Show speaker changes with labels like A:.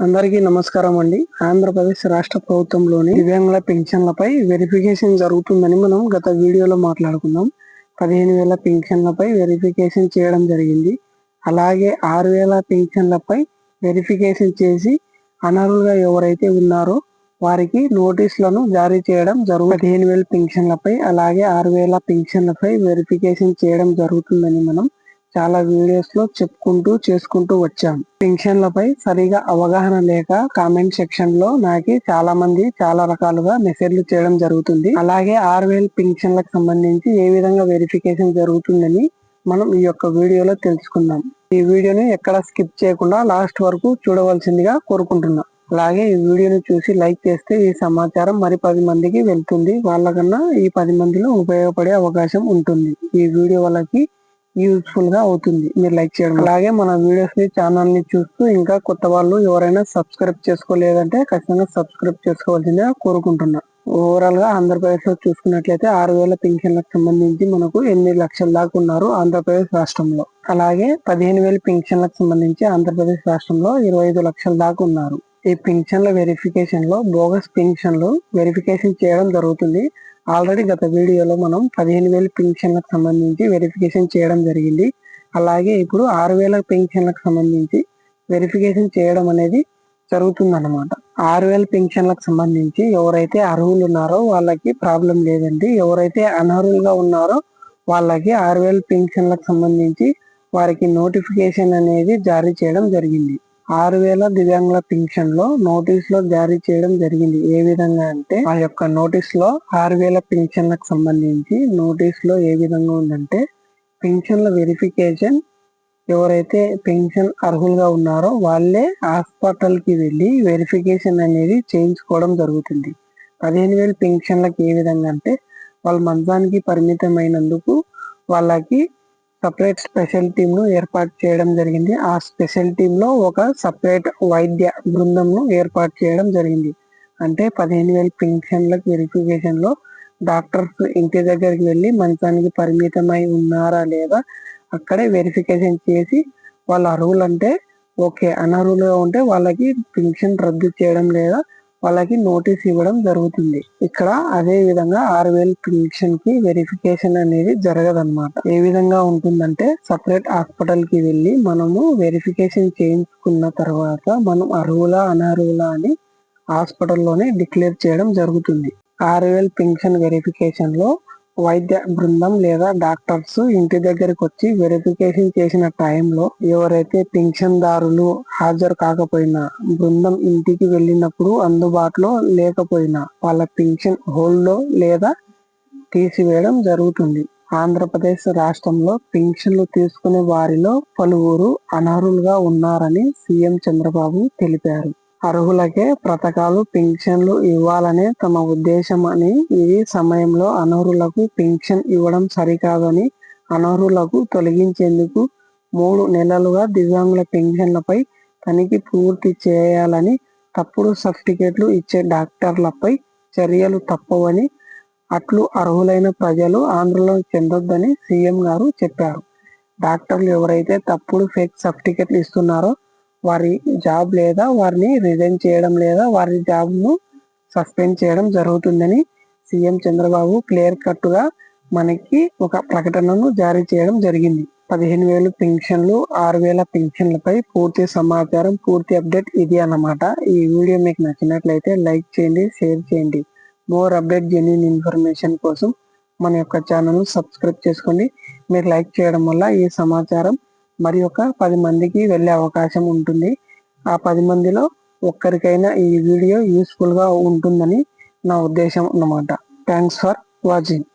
A: అందరికీ నమస్కారం అండి. ఆంధ్రప్రదేశ్ రాష్ట్ర ప్రభుత్వంలోని దివ్యాంగుల పెన్షన్లపై వెరిఫికేషన్ జరుగుతుందని మనం గత వీడియోలో మాట్లాడుకుందాం పదిహేను వేల పెన్షన్లపై వెరిఫికేషన్ చేయడం జరిగింది. అలాగే ఆరు వేల పెన్షన్లపై వెరిఫికేషన్ చేసి అనర్హులుగా ఎవరైతే ఉన్నారో వారికి నోటీసులను జారీ చేయడం జరుగు పదిహేను వేల పెన్షన్లపై అలాగే ఆరు వేల పెన్షన్లపై వెరిఫికేషన్ చేయడం జరుగుతుందని మనం చాలా వీడియోస్లో చెప్పుకుంటూ చేసుకుంటూ వచ్చాం. పెన్షన్లపై సరిగా అవగాహన లేక కామెంట్ సెక్షన్లో నాకు చాలా మంది చాలా రకాలుగా మెసేజ్లు చేయడం జరుగుతుంది. అలాగే ఆరు వేల పెన్షన్లకు సంబంధించి ఏ విధంగా వెరిఫికేషన్ జరుగుతుందని మనం ఈ యొక్క వీడియోలో తెలుసుకుందాం. ఈ వీడియోని ఎక్కడ స్కిప్ చేయకుండా లాస్ట్ వరకు చూడవలసిందిగా కోరుకుంటున్నా. అలాగే ఈ వీడియోని చూసి లైక్ చేస్తే ఈ సమాచారం మరి పది మందికి వెళ్తుంది. వాళ్ళకన్నా ఈ పది మందిలో ఉపయోగపడే అవకాశం ఉంటుంది. ఈ వీడియో వాళ్ళకి యూజ్ఫుల్గా అవుతుంది. మీరు లైక్ చేయడం. అలాగే మన వీడియోస్ని ఛానల్ని చూస్తూ ఇంకా కొత్త వాళ్ళు ఎవరైనా సబ్స్క్రైబ్ చేసుకోలేదంటే ఖచ్చితంగా సబ్స్క్రైబ్ చేసుకోవాల్సిందిగా కోరుకుంటున్నా. ఓవరాల్గా ఆంధ్రప్రదేశ్లో చూసుకున్నట్లయితే ఆరు వేల పింఛన్లకు సంబంధించి మనకు ఎనిమిది లక్షల దాకా ఉన్నారు ఆంధ్రప్రదేశ్ రాష్ట్రంలో. అలాగే పదిహేను వేల పింఛన్లకు సంబంధించి ఆంధ్రప్రదేశ్ రాష్ట్రంలో ఇరవై ఐదు లక్షల దాకా ఉన్నారు. ఈ పింఛన్ల వెరిఫికేషన్లో బోగస్ పింఛన్లు వెరిఫికేషన్ చేయడం జరుగుతుంది. ఆల్రెడీ గత వీడియోలో మనం పదిహేను వేల పెన్షన్లకు సంబంధించి వెరిఫికేషన్ చేయడం జరిగింది. అలాగే ఇప్పుడు ఆరు వేల పెన్షన్లకు సంబంధించి వెరిఫికేషన్ చేయడం అనేది జరుగుతుందన్నమాట. ఆరు వేల పెన్షన్లకు సంబంధించి ఎవరైతే అర్హులు ఉన్నారో వాళ్ళకి ప్రాబ్లం లేదండి. ఎవరైతే అనర్హులుగా ఉన్నారో వాళ్ళకి ఆరు వేల పెన్షన్లకు సంబంధించి వారికి నోటిఫికేషన్ అనేది జారీ చేయడం జరిగింది. ఆరు వేల దివ్యాంగుల పింఛన్లో నోటీస్లో జారీ చేయడం జరిగింది. ఏ విధంగా అంటే ఆ యొక్క నోటీస్లో ఆరు వేల పింఛన్లకు సంబంధించి నోటీస్లో ఏ విధంగా ఉందంటే పింఛన్ల వెరిఫికేషన్ ఎవరైతే పెన్షన్ అర్హులుగా ఉన్నారో వాళ్ళే హాస్పిటల్కి వెళ్ళి వెరిఫికేషన్ అనేది చేయించుకోవడం జరుగుతుంది. పదిహేను వేల పెన్షన్లకు ఏ విధంగా అంటే వాళ్ళ మంచానికి పరిమితమైనందుకు వాళ్ళకి సపరేట్ స్పెషల్ టీమ్ను ఏర్పాటు చేయడం జరిగింది. ఆ స్పెషల్ టీమ్లో ఒక సపరేట్ వైద్య బృందంను ఏర్పాటు చేయడం జరిగింది. అంటే పదిహేను వేల పెన్షన్లకు వెరిఫికేషన్లో డాక్టర్స్ ఇంటి దగ్గరికి వెళ్ళి మంచానికి పరిమితమై ఉన్నారా లేదా అక్కడే వెరిఫికేషన్ చేసి వాళ్ళ అర్హులు అంటే ఓకే అనర్హులుగా ఉంటే వాళ్ళకి పెన్షన్ రద్దు చేయడం లేదా వాళ్ళకి నోటీస్ ఇవ్వడం జరుగుతుంది. ఇక్కడ అదే విధంగా ఆరు వేల కి వెరిఫికేషన్ అనేది జరగదన్నమాట. ఏ విధంగా ఉంటుందంటే సపరేట్ హాస్పిటల్కి వెళ్ళి మనము వెరిఫికేషన్ చేయించుకున్న తర్వాత మనం అర్హులా అనర్హులా అని హాస్పిటల్లోనే డిక్లేర్ చేయడం జరుగుతుంది. ఆరు వేల పెన్షన్ వెరిఫికేషన్లో వైద్య బృందం లేదా డాక్టర్స్ ఇంటి దగ్గరికి వచ్చి వెరిఫికేషన్ చేసిన టైంలో ఎవరైతే పెన్షన్దారులు హాజరు కాకపోయినా బృందం ఇంటికి వెళ్ళినప్పుడు అందుబాటులో లేకపోయినా వాళ్ళ పెన్షన్ హోల్డ్లో లేదా తీసివేయడం జరుగుతుంది. ఆంధ్రప్రదేశ్ రాష్ట్రంలో పెన్షన్లు తీసుకునే వారిలో పలువురు అనర్హులుగా ఉన్నారని సీఎం చంద్రబాబు తెలిపారు. అర్హులకే పథకాలు పెన్షన్లు ఇవ్వాలనే తమ ఉద్దేశం అని ఈ సమయంలో అనర్హులకు పెన్షన్ ఇవ్వడం సరికాదని అనర్హులకు తొలగించేందుకు మూడు నెలలుగా దివ్యాంగుల పెన్షన్లపై తనిఖీ పూర్తి చేయాలని తప్పుడు సర్టిఫికెట్లు ఇచ్చే డాక్టర్లపై చర్యలు తప్పవని అట్లు అర్హులైన ప్రజలు ఆందోళన చెందొద్దని సీఎం గారు చెప్పారు. డాక్టర్లు ఎవరైతే తప్పుడు ఫేక్ సర్టిఫికెట్లు ఇస్తున్నారో వారి జాబ్ లేదా వారిని రిజైన్ చేయడం లేదా వారి జాబ్ను సస్పెండ్ చేయడం జరుగుతుందని సీఎం చంద్రబాబు క్లియర్ కట్గా మనకి ఒక ప్రకటనను జారీ చేయడం జరిగింది. పదిహేను వేలు పెన్షన్లు ఆరు వేల పెన్షన్లపై పూర్తి సమాచారం పూర్తి అప్డేట్ ఇది అన్నమాట. ఈ వీడియో మీకు నచ్చినట్లయితే లైక్ చేయండి షేర్ చేయండి. మోర్ అప్డేట్ జెన్యున్ ఇన్ఫర్మేషన్ కోసం మన యొక్క ఛానల్ సబ్స్క్రైబ్ చేసుకోండి. మీరు లైక్ చేయడం వల్ల ఈ సమాచారం మరి ఒక పది మందికి వెళ్ళే అవకాశం ఉంటుంది. ఆ పది మందిలో ఒక్కరికైనా ఈ వీడియో యూస్ఫుల్గా ఉంటుందని నా ఉద్దేశం అన్నమాట. Thanks for watching